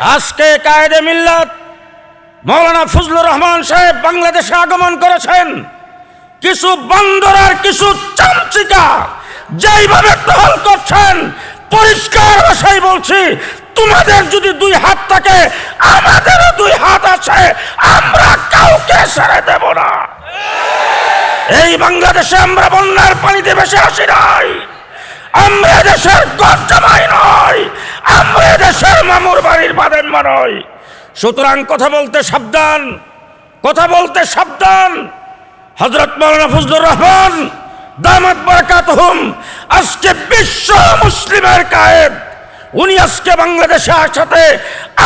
আজকে কায়েদে মিল্লাত মৌলানা ফজলুর রহমান সাহেব বাংলাদেশে আগমন করেছেন। কিছু বান্দর আর কিছু চামচিকা যেইভাবে টহল করছেন, পরিষ্কার ভাষায় বলছি, তোমাদের যদি দুই হাত থাকে, আমাদেরও দুই হাত আছে, আমরা কাউকে ছেড়ে দেব না। এই বাংলাদেশে আমরা বন্যার পানিতে ভেসে আসি নাই, আমরা দেশের গর্জমাই নয় আমরা দেশের মামুর বাড়ির বাদেন নয় সুতরাং কথা বলতে সাবধান, কথা বলতে সাবধান। হজরত মৌলানা ফজলুর রহমান, দামাত বরকাত হুম আজকে বিশ্ব মুসলিমের কায়েদ। উনি আজকে বাংলাদেশে আসাতে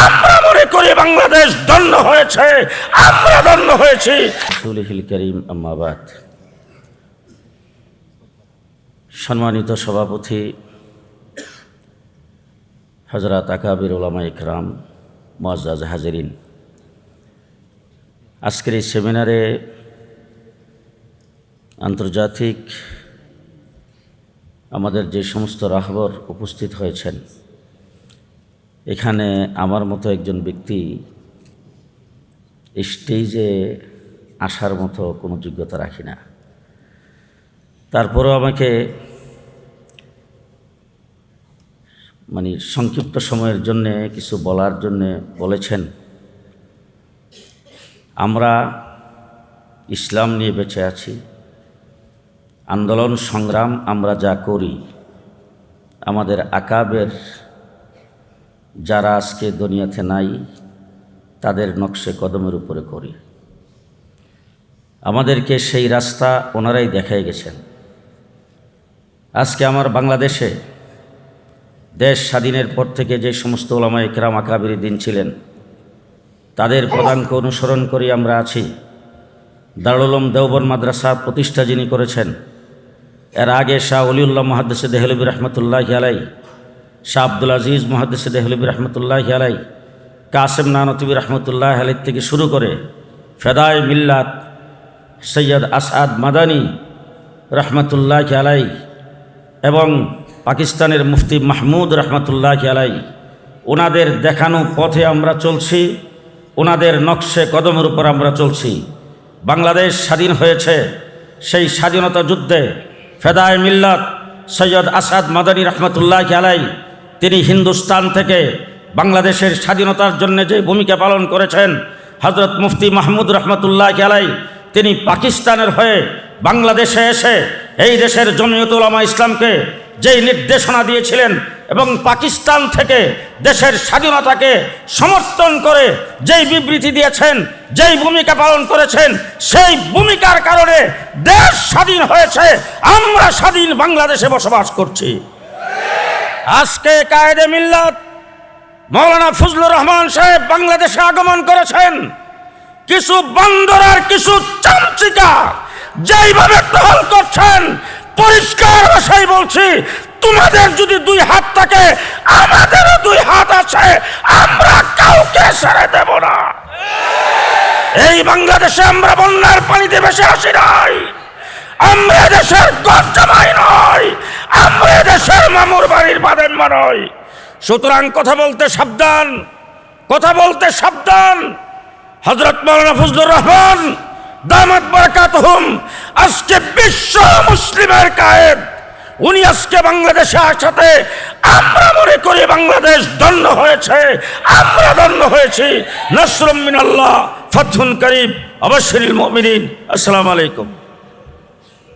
আমরা মনে করি বাংলাদেশ দণ্ড হয়েছে, আমরা দণ্ড হয়েছি। করিম আম্মাবাদ সম্মানিত সভাপতি হজরত আকাবির ওলামা ইকরাম মোয়াজ হাজরিন। আজকের এই সেমিনারে আন্তর্জাতিক আমাদের যে সমস্ত রাহবর উপস্থিত হয়েছেন, এখানে আমার মতো একজন ব্যক্তি স্টেজে আসার মতো কোনো যোগ্যতা রাখি না। তারপরেও আমাকে মানে সংক্ষিপ্ত সময়ের জন্যে, কিছু বলার জন্যে বলেছেন, আমরা ইসলাম নিয়ে বেঁচে আছি। আন্দোলন, সংগ্রাম আমরা যা করি, আমাদের আকাবের যারা আজকে দুনিয়াতে নাই, তাদের নকশে কদমের উপরে করি। আমাদেরকে সেই রাস্তা ওনারাই দেখাই গেছেন। আজকে আমার বাংলাদেশে দেশ স্বাধীনের পর থেকে যে সমস্ত ওলামায় কেরাম আকাবিরি দিন ছিলেন, তাদের পদাঙ্ক অনুসরণ করে আমরা আছি। দারুলম দেওবন মাদ্রাসা প্রতিষ্ঠা যিনি করেছেন, এর আগে শাহ অলিউল্লাহ মহাদ্দেসে দেহলবী রহমতুল্লাহ আলাই শাহ আব্দুল আজিজ মহাদ্দেসে দেহলবী রহমতুল্লাহ আলাই কাসেম নানতবী রহমতুল্লাহ আলাই থেকে শুরু করে ফেদায় মিল্লাত সৈয়দ আসাদ মাদানী রহমতুল্লাহ আলাই এবং পাকিস্তানের মুফতি মাহমুদ রহমতুল্লাহ আলাই, ওনাদের দেখানো পথে আমরা চলছি, ওনাদের নকশে কদমের উপর আমরা চলছি। বাংলাদেশ স্বাধীন হয়েছে, সেই স্বাধীনতা যুদ্ধে ফেদায় মিল্লাত সৈয়দ আসাদ মাদানী রহমতুল্লাহ আলাই, তিনি হিন্দুস্তান থেকে বাংলাদেশের স্বাধীনতার জন্য যে ভূমিকা পালন করেছেন হজরত মুফতি মাহমুদ রহমতুল্লাহ আলাই, তিনি পাকিস্তানের হয়ে বাংলাদেশে এসে এই দেশের জমিয়ত উলামা ইসলামকে যেই নির্দেশনা দিয়েছিলেন এবং পাকিস্তান থেকে দেশের স্বাধীনতাকে সমর্থন করে যেই বিবৃতি দিয়েছেন, যেই ভূমিকা পালন করেছেন, সেই ভূমিকার কারণে দেশ স্বাধীন হয়েছে, আমরা স্বাধীন বাংলাদেশে বসবাস করছি। আজকে কায়েদে মিল্লাত মৌলানা ফজলুর রহমান সাহেব বাংলাদেশে আগমন করেছেন। কিছু বান্দর আর কিছু চামচিকা যেইভাবে টহল করছেন পরিষ্কার ভাষায় বলছি, তোমাদের যদি দুই হাত থাকে, আমাদেরও দুই হাত আছে, আমরা কাউকে ছেড়ে দেব না। এই বাংলাদেশে আমরা বন্যার পানিতে ভেসে আসি নাই। আমরা দেশের গর্জমাই নয় আমরা দেশের মামুর বাড়ির বাদেন নয় সুতরাং কথা বলতে সাবধান, কথা বলতে সাবধান। হজরত মৌলানা ফজলুর রহমান দামাত বরকাত হুম আজকে বিশ্ব মুসলিমের কায়েব উনি আজকে বাংলাদেশে আসাতে আমরা মনে করি বাংলাদেশ দণ্ড হয়েছে। আমরা দণ্ড হয়েছি। নসরুম মিনাল্লাহ ফথুন করিম অবশ্যরিল মমিন আসসালামু আলাইকুম।